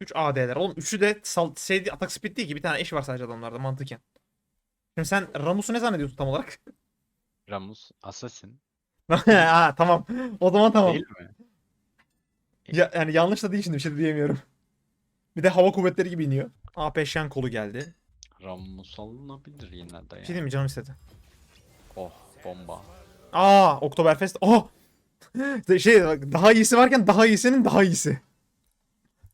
3 AD'ler. Oğlum üçü de sal şey, atak speed değil ki. Bir tane eş var sadece adamlarda mantıken. Şimdi sen Ramus'u ne zannediyorsun tam olarak? Ramus Assassin ha, tamam. O zaman tamam. değil mi? Ya, yani yanlış da değil şimdi bir şey de diyemiyorum. Bir de hava kuvvetleri gibi iniyor. AP Shen kolu geldi. Ramus alınabilir yine de Bir şey diyeyim mi canım istedi. Oh bomba. Aa Oktoberfest. Oh! şey daha iyisi varken daha iyisinin daha iyisi.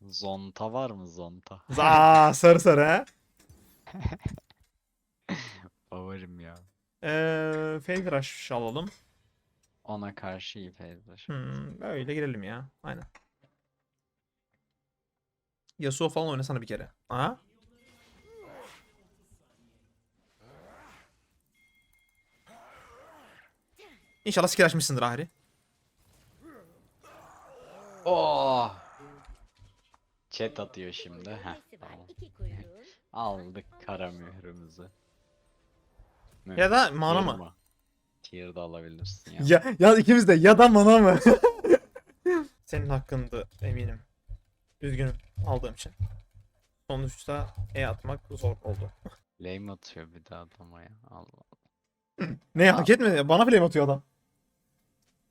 Zonta var mı zonta? Aa sarı sarı ha. Favorim ya. Eee Fade Rush alalım. Ona karşı iyi Phaser. Hmm, öyle girelim ya. Aynen. Yasuo falan oynasana bir kere. Aha. İnşallah skill açmışsındır Ahri. Oh! Chat atıyor şimdi. Heh, tamam. Aldık kara mührümüzü. Mühr. Ya da mana mı? Tier da alabilirsin ya. Ya, ya ikimiz de ya da mana mı? Senin hakkındı eminim. Üzgünüm aldığım için. Sonuçta E atmak zor oldu. Lame atıyor bir de adama ya. Allah. Ne hak etmedi? Bana flame atıyor adam.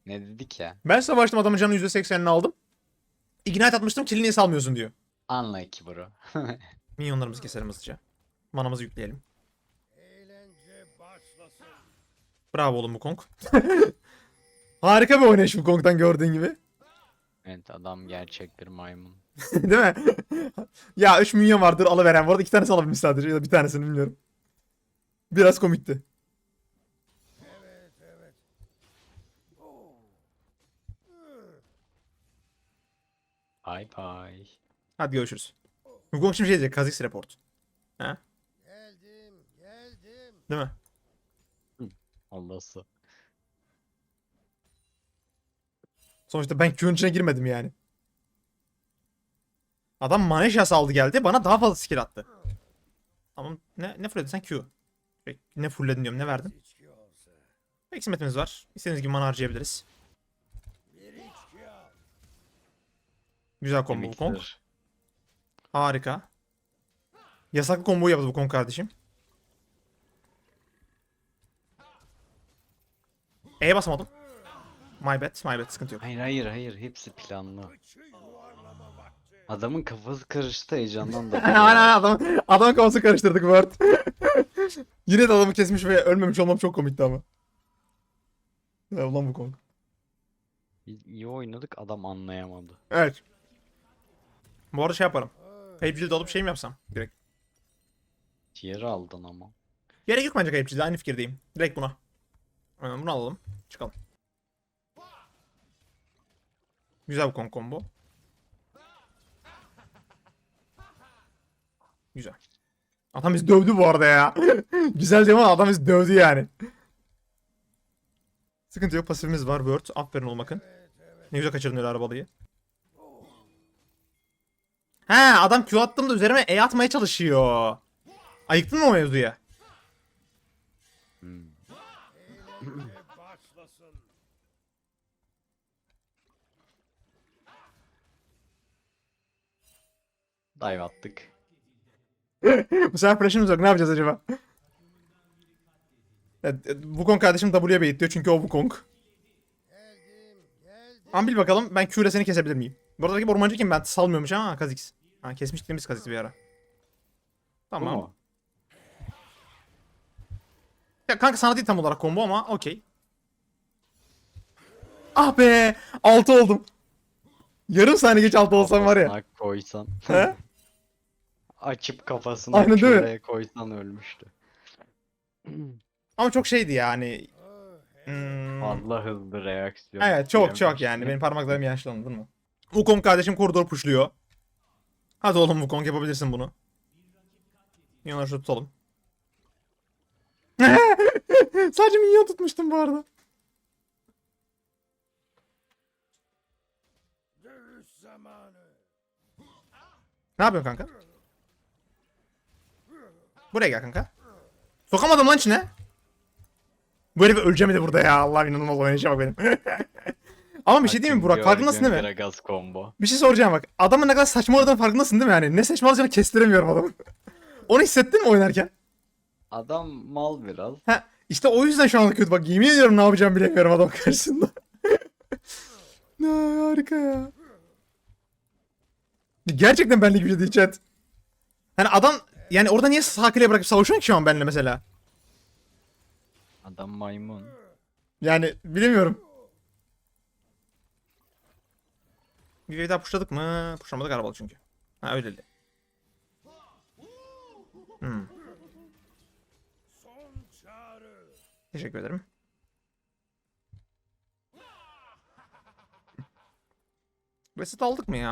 Ne dedik ya? Ben savaştım adamın canı %80'ini aldım. Ignite atmıştım kill'i niye salmıyorsun diyor. Unlucky bro. Minyonlarımızı keselim hızlıca. Manamızı yükleyelim. Bravo oğlum bu Kong. Harika bir oynayış bu Kong'dan gördüğün gibi. evet adam gerçek bir maymun. Değil mi? ya 3 milyon vardır alıveren. Bu arada 2 tanesi alabilmiş sadece ya da bir tanesini bilmiyorum. Biraz komikti. Bye bye. Hadi görüşürüz. Wukong şimdi şey diyecek. Kha'Zix report. Ha? Geldim, geldim. Değil mi? Allah'sı. Sonuçta ben Q'nun içine girmedim yani. Adam Maneşas aldı geldi. Bana daha fazla skill attı. Tamam. Ne, ne fulledin sen Q. Peki, Ne fulledin diyorum. Ne verdin? Eksimetimiz var. İstediğiniz gibi mana harcayabiliriz. Güzel combo bu Kong. Harika. Yasaklı combo'yu yaptı bu Kong kardeşim. E'ye basamadım. My bad, my bad. Sıkıntı yok. Hayır hayır hayır hepsi planlı. Adamın kafası karıştı heyecandan da. Aynen adam, adam kafası karıştırdık Word. Yine de adamı kesmiş ve ölmemiş olmam çok komikti ama. Ya ulan bu. İyi- İyi oynadık adam anlayamadı. Evet. Bu arada şey yaparım. Kayıp cildi alıp şey mi yapsam? Direkt. Tier aldın ama. Gerek yok bence kayıp cildi. Aynı fikirdeyim. Direkt buna. Aynen, bunu alalım. Çıkalım. Güzel bir Kong combo. Güzel. Adam bizi dövdü bu arada ya. Güzel değil mi? Adam bizi dövdü yani. Sıkıntı yok. Pasifimiz var. Word. Aferin olmakın. Ne güzel kaçırdın öyle arabalıyı. He adam Q attığımda üzerime E atmaya çalışıyor. Ayıktın mı o mevzuya? Hmm. Dive attık. Bu sefer flash'ımız yok. Ne yapacağız acaba? Evet, e, Wukong kardeşim W'ye beyitliyor çünkü o Wukong. Geldim, geldim. Ama bil bakalım ben Q ile seni kesebilir miyim? Bu arada rakip ormancı kim? Ben salmıyormuş ama Kha'Zix. Ha kesmiştik biz Kha'Zix'i bir ara. Tamam. Ya kanka sana değil tam olarak combo ama okey. Ah be! 6 oldum. Yarım saniye geç 6 olsam var ya. Koysan. He? Açıp kafasına Aynen değil mi? koysan ölmüştü. Ama çok şeydi yani. Hmm. Fazla hızlı reaksiyon. Evet çok çok yani. Benim parmaklarım yaşlı anladın mı? Wukong kardeşim koridoru pushluyor. Hadi oğlum Wukong yapabilirsin bunu. Minyonları şurada tutalım. Sadece minyon tutmuştum bu arada. Ne yapıyorsun kanka? Buraya gel kanka. Sokamadım lan içine. Bu herif öleceğim de burada ya. Allah inanılmaz oynayışa bak benim. Ama bir şey değil mi Burak? Farkındasın değil mi? Gragas combo. Bir şey soracağım bak. Adamın ne kadar saçma oynadığının farkındasın değil mi yani? Ne saçma olacağını kestiremiyorum adamın. Onu hissettin mi oynarken? Adam mal biraz. Ha, işte o yüzden şu anda kötü. Bak yemin ediyorum ne yapacağımı bilemiyorum adam karşısında. ne harika ya. Gerçekten benlik bir şey değil chat. Hani adam yani orada niye sağ kliğe bırakıp savaşıyorsun ki şu an benimle mesela? Adam maymun. Yani bilemiyorum. Bir wave daha pushladık mı? Pushlamadık arabalı çünkü. Ha öyle de. Hmm, teşekkür ederim. Reset aldık mı ya?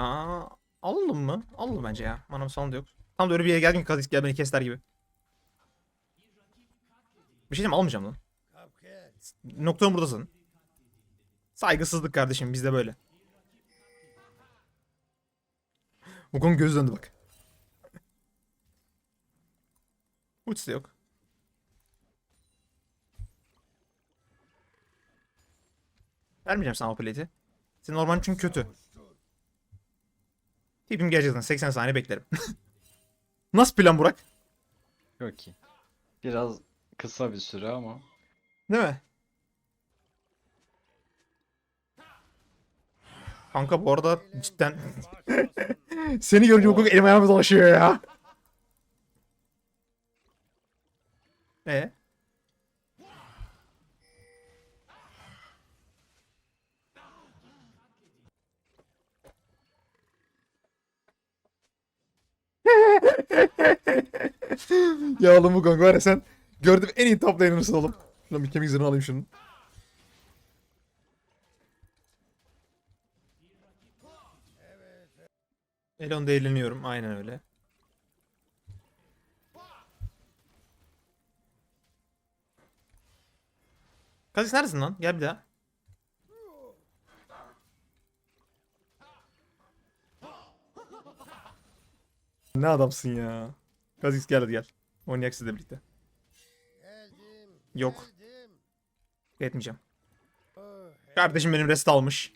Alalım mı? Alalım bence ya. Manam salonu da yok. Tam da öyle bir yere geldim ki gel beni kesler gibi. Bir şey diyeyim almayacağım lan. Noktanın buradasın. Saygısızlık kardeşim bizde böyle. Bu konu göz döndü bak. Uç da yok. Vermeyeceğim sana o plate'i. Senin ormanın çünkü kötü. Tipim gerçekten 80 saniye beklerim. Nasıl plan Burak? Çok iyi. Biraz kısa bir süre ama. Değil mi? Kanka bu arada cidden. seni görünce hukuk elim ayağıma dolaşıyor ya. E ya oğlum bu kanka var ya sen gördüm en iyi top laner'ısın oğlum. Şuradan bir kemik zırhını alayım şunun. Elon'da eğleniyorum. Aynen öyle. Kazis neredesin lan? Gel bir daha. Ne adamsın ya. Kazix gel hadi gel. Oynayak sizle birlikte. Geldim. Yok. Geldim. Etmeyeceğim. Kardeşim benim rest almış.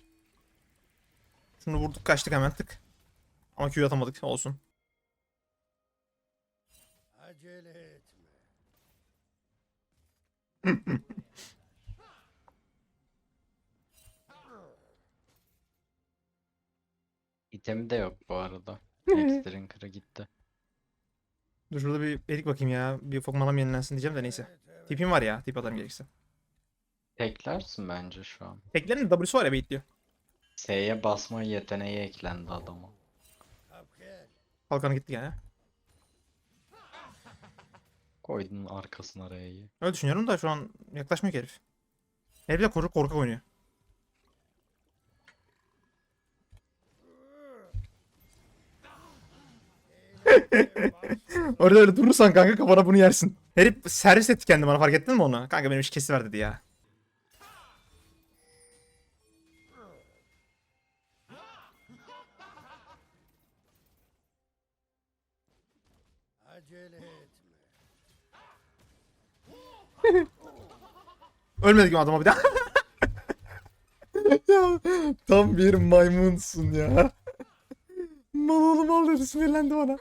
Şunu vurduk kaçtık hemen tık. Ama Q atamadık olsun. acele etme. İtemi de yok bu arada. Kırı gitti. Dur şurada bir elik bakayım ya. Bir ufak manam yenilensin diyeceğim de neyse. Tipim var ya. Tip atarım gerekirse. Teklersin bence şu an. Teklerin W'su var ya baitliyor. S'ye basma yeteneği eklendi adama. Kalkanı gitti yani. Koydun arkasına R'yi. Öyle düşünüyorum da şu an yaklaşmıyor ki herif. Herif de korkak korkak oynuyor. Orada öyle durursan kanka kafana bunu yersin. Herif servis etti kendini bana fark ettin mi onu? Kanka benim iş kesiver dedi ya. Ölmedik mi adama bir daha? ya tam bir maymunsun ya. Mal oğlum mal dedi sinirlendi bana.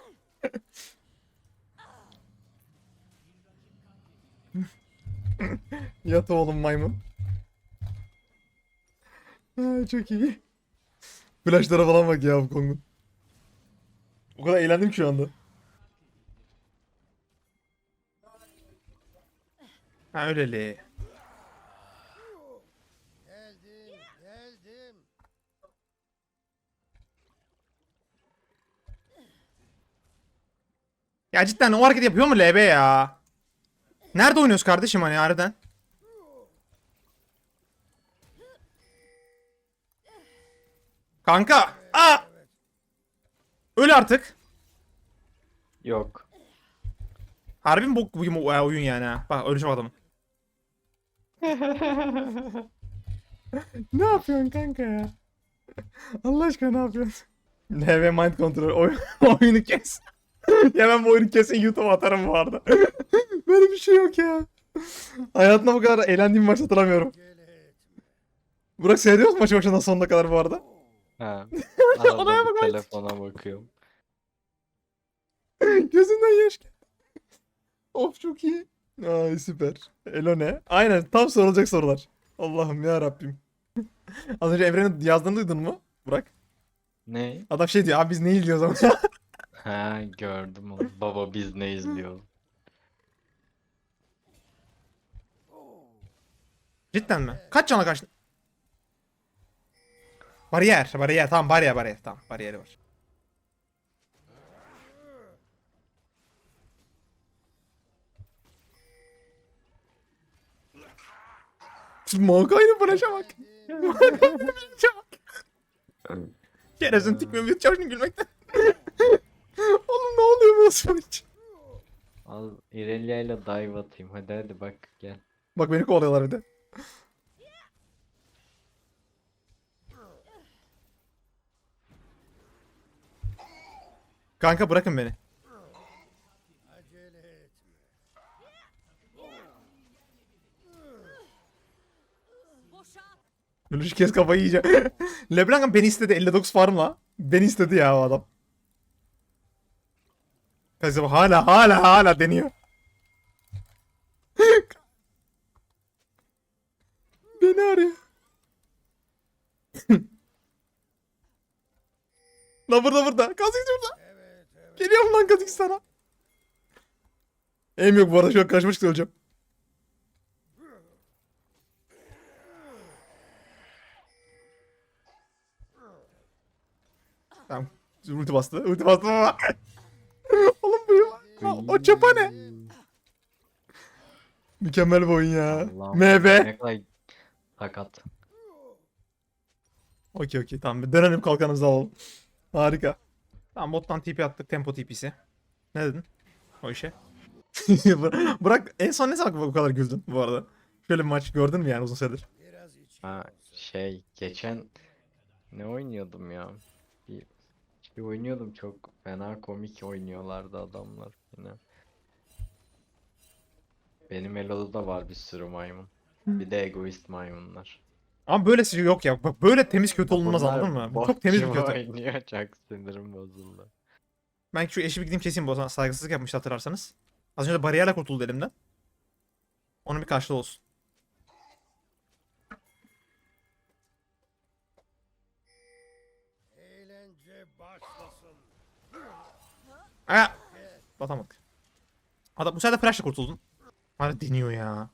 Yat oğlum maymun. Ha, çok iyi. Flashlara falan bak ya bu Kong'un. O kadar eğlendim ki şu anda. Ha öyleli. Geldim. Geldim. Ya cidden o hareket yapıyor mu LB ya? Nerede oynuyoruz kardeşim hani harbiden? Kanka! Aa! Öl artık. Yok. Harbi mi bok bugün bu oyun yani ha? Bak öleceğim adamın. ne yapıyorsun kanka ya? Allah aşkına ne yapıyorsun? NV Mind Control oy oyunu kes. ya ben bu oyunu kesin YouTube'a atarım bu arada. Böyle bir şey yok ya. Hayatımda bu kadar eğlendiğim maç hatırlamıyorum. Burak seyrediyor musun maçı başından sonuna kadar bu arada? Ha. Olaya bak, telefona bakıyorum. Gözünden yaş geldi. Of çok iyi. Ay süper. Elo ne? Aynen tam sorulacak sorular. Allah'ım ya Rabbim. Az önce Evren'in yazdığını duydun mu? Burak. Ne? Adam şey diyor abi biz ne izliyoruz ama. Ha gördüm onu. Baba biz ne izliyoruz? Cidden mi? Kaç cana kaçtın? Bariyer, bariyer. Tamam bariyer, bariyer. Tamam bariyeri var. Mankayla bıraşa bak. Mankayla bıraşa bak. Şerefsin tikmiyor bir çalışın gülmekten. İçin? Al Irelia ile dive atayım. Hadi hadi bak gel. Bak beni kovalıyorlar bir de. Kanka bırakın beni. Şu kez kafayı yiyeceğim. Leblanc beni istedi 59 farmla. Beni istedi ya o adam. Kızım hala hala hala deniyor. beni arıyor. La burada burada. Kazık burada. Geliyorum lan Kazık sana. Em yok bu arada şu an karşıma çıktı öleceğim. Tamam. Ulti bastı. Ulti bastı O çapa ne? Mükemmel bir oyun ya. Allah'ım. MB. Ne kadar sakat. Okey okey tamam. Bir dönelim kalkanımızı alalım. Harika. Tamam bottan TP attık. Tempo TP'si. Ne dedin? O işe. Bırak en son ne zaman bu kadar güldün bu arada? Şöyle bir maç gördün mü yani uzun süredir? Ha şey geçen ne oynuyordum ya? Bir şey oynuyordum çok fena komik oynuyorlardı adamlar yine. Benim Elo'da da var bir sürü maymun. Bir de egoist maymunlar. Ama böylesi yok ya. Bak böyle temiz kötü olunmaz Bunlar anladın mı? Bu çok temiz bir kötü. oynuyor çok sinirim bozuldu. Ben şu eşi bir gideyim keseyim bu saygısızlık yapmıştı hatırlarsanız. Az önce de bariyerle kurtuldu elimden. Onun bir karşılığı olsun. Aa! Batamadık. Adam bu sefer de flash'la kurtuldun. Hala deniyor ya.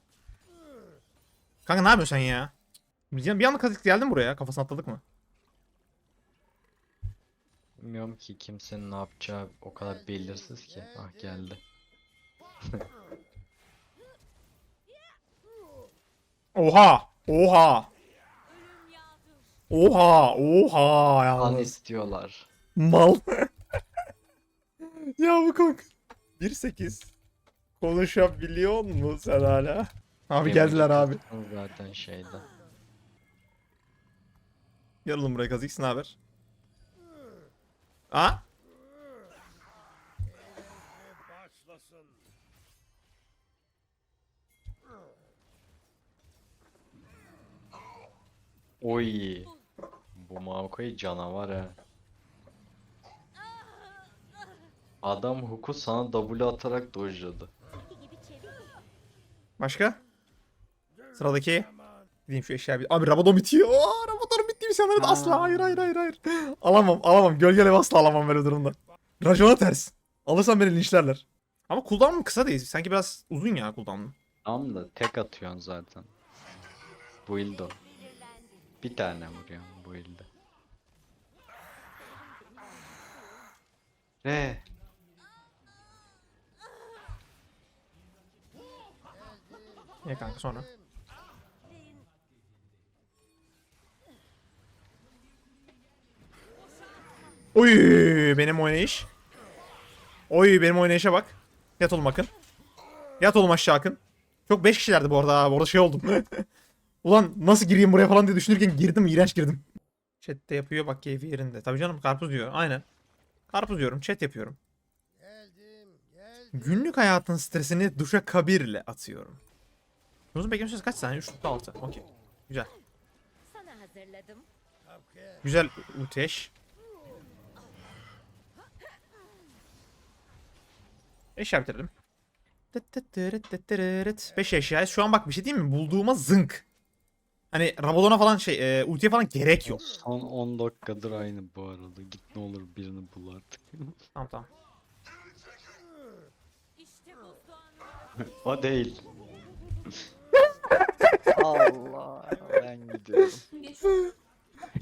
Kanka ne yapıyorsun sen ya? Bir bir anda kazık geldin buraya. Kafasına atladık mı? Bilmiyorum ki kimsenin ne yapacağı o kadar belirsiz ki. Ah geldi. Oha! Oha! Oha! Oha! Kan Yalnız. istiyorlar. Mal. Ya bu kanka. 1.8. Konuşabiliyor mu sen hala? Abi geldiler abi. Zaten şeyde. Gel oğlum buraya Kazix ne haber? Ha? Başlasın. Oy. Bu Maokai canavar ha. Adam huku sana W atarak dojladı. Başka? Sıradaki. Gideyim şu eşya bir... Abi Rabadon bitiyor. Aa, Rabadon bitti bir sanırım. Asla hayır hayır hayır hayır. Alamam alamam. Gölgele asla alamam böyle durumda. Rajona ters. Alırsam beni linçlerler. Ama cooldown'um kısa değil. Sanki biraz uzun ya cooldown'um. Tamam da tek atıyorsun zaten. Build o. Bir tane vuruyorsun bu ilde. Re. Ya kanka sonra. Oy benim oynayış. Oy benim oynayışa bak. Yat oğlum bakın. Yat oğlum aşağı akın. Çok 5 kişilerdi bu arada abi. Orada şey oldum. Ulan nasıl gireyim buraya falan diye düşünürken girdim. iğrenç girdim. Chat'te yapıyor bak keyfi yerinde. Tabii canım karpuz diyor. Aynen. Karpuz diyorum. Chat yapıyorum. Geldim. Geldim. Günlük hayatın stresini duşa kabirle atıyorum. Uzun bekleme süresi kaç saniye? 3.6. Okey. Güzel. Sana hazırladım. Güzel uteş. Eşya bitirdim. 5 eşya. Şu an bak bir şey diyeyim mi? Bulduğuma zınk. Hani Rabadon'a falan şey, e, ultiye falan gerek yok. Son 10 dakikadır aynı bu arada. Git ne olur birini bul artık. Tamam tamam. O değil. Allah ben gidiyorum.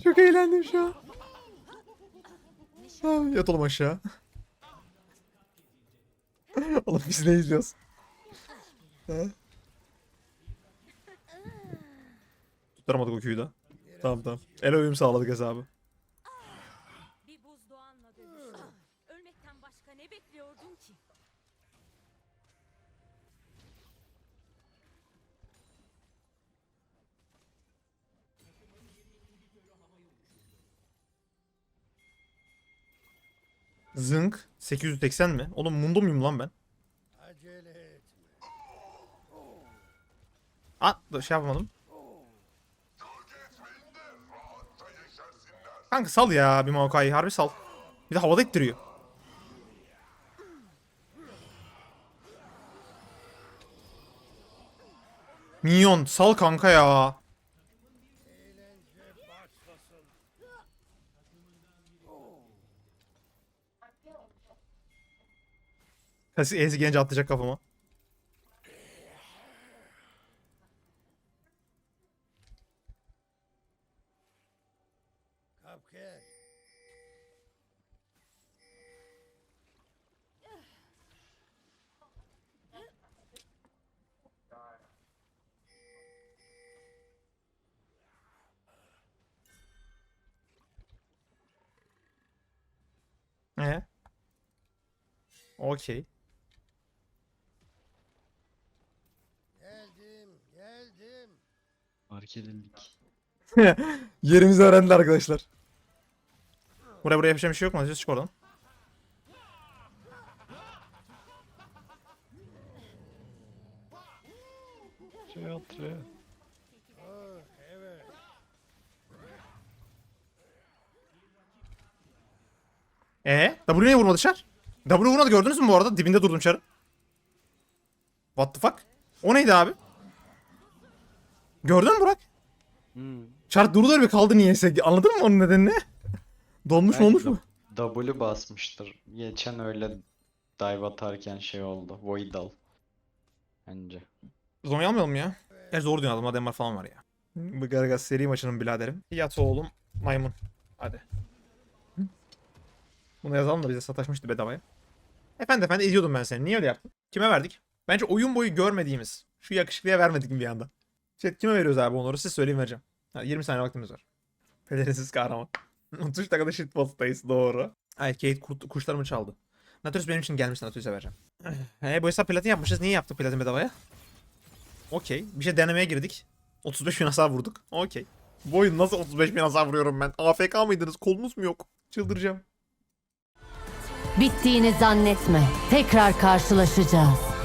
Çok eğlendim şu an. Tamam, Yat oğlum aşağı. oğlum biz ne izliyoruz? Ha? Tutturamadık o küyü de. Tamam tamam. El uyum sağladık hesabı. bir buzdoğanla dövüştüm. Ölmekten başka ne bekliyordun ki? Zınk. 880 mi? Oğlum mundo muyum lan ben? Aa dur, şey yapmadım. Kanka sal ya bir Maokai'yi harbi sal. Bir de havada ittiriyor. Minyon sal kanka ya. Kasi Ezi gelince atlayacak kafama. Ee? Okey. Geldim, geldim. Fark edildik. Yerimizi öğrendi arkadaşlar. Buraya buraya yapacağım bir şey yok mu? Hadi çık oradan. Şey evet. Ee? W niye vurmadı Şar? W vurmadı gördünüz mü bu arada? Dibinde durdum Şar'ın. What the fuck? O neydi abi? Gördün mü Burak? Hmm. Char durdu öyle bir kaldı niyeyse. Anladın mı onun nedenini? Donmuş mu olmuş mu? W basmıştır. Geçen öyle dive atarken şey oldu. Voidal. Bence. Zonya almayalım ya. Doğru diyorsun adamda Denmar falan var ya. Bu Gargas seri maçının biraderim. Yat oğlum maymun. Hadi. Bunu yazalım da bize sataşmıştı bedavaya. Efendi efendi izliyordum ben seni. Niye öyle yaptın? Kime verdik? Bence oyun boyu görmediğimiz şu yakışıklıya vermedik mi bir anda? Chat kime veriyoruz abi onları siz söyleyin vereceğim. Ha, 20 saniye vaktimiz var. Pelerinsiz kahraman. 33 dakikada shitpost'tayız doğru. Ay Kate kurt, kuşlarımı çaldı. Nautilus benim için gelmiş Nautilus'a vereceğim. He bu hesap platin yapmışız. Niye yaptık platin bedavaya? Okey. Bir şey denemeye girdik. 35 bin hasar vurduk. Okey. Bu oyun nasıl 35 bin hasar vuruyorum ben? AFK mıydınız? Kolunuz mu yok? Çıldıracağım. Bittiğini zannetme. Tekrar karşılaşacağız.